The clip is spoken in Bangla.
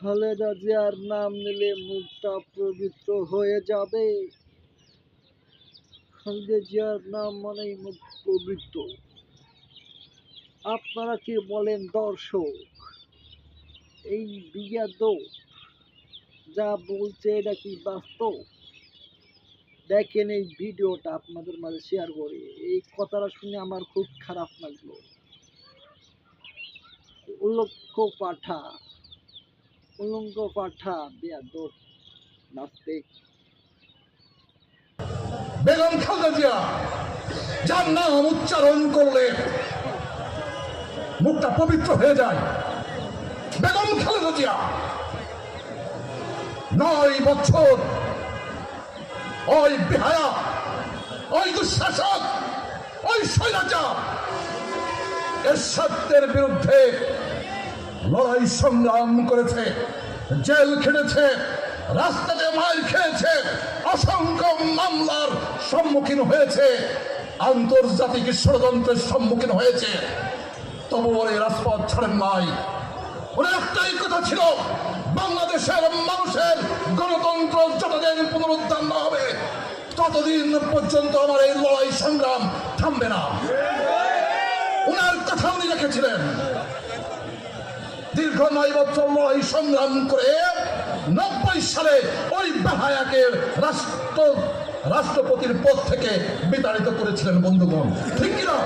খালেদা জিয়ার নাম নিলে মুখটা পবিত্র হয়ে যাবে। খালেদা জিয়ার নাম মানেই মুখ পবিত্র। আপনারা কি বলেন দর্শক? এই বিজ্ঞাত যা বলছে এটা কি বাস্তব? দেখেন এই ভিডিওটা আপনাদের মাঝে শেয়ার করে। এই কথাটা শুনে আমার খুব খারাপ লাগল। উলক্ষ পাঠা উলঙ্গ পাঠা, বেয়াদব, নাস্তিক। বেগম খালেদা জিয়া, যার নাম উচ্চারণ করলে মুখটা পবিত্র হয়ে যায়। বেগম খালেদা জিয়া, নয় বছর, ওই বেহায়া, ওই দুঃশাসক, ওই স্বৈরাচার এর সত্যের বিরুদ্ধে লড়াই সংগ্রাম করেছে, জেল খেটেছে, রাস্তাতে মার খেয়েছে, অসংখ্য মামলার সম্মুখীন হয়েছে, আন্তর্জাতিক ষড়যন্ত্রের সম্মুখীন হয়েছে। তবু ওই রাজপথ ছাড়েন নাই। ওর একটাই কথা ছিল, বাংলাদেশের মানুষের গণতন্ত্র যতদিন পুনরুদ্ধার না হবে, ততদিন পর্যন্ত আমার এই লড়াই সংগ্রাম থামবে না। ওনার কথা উনি রেখেছিলেন। দীর্ঘ নয় বছর লড়াই সংগ্রাম করে নব্বই সালে ওই বেহায়াকে রাষ্ট্র রাষ্ট্রপতির পদ থেকে বিতাড়িত করেছিলেন বন্ধুগণ। ঠিক কিনা?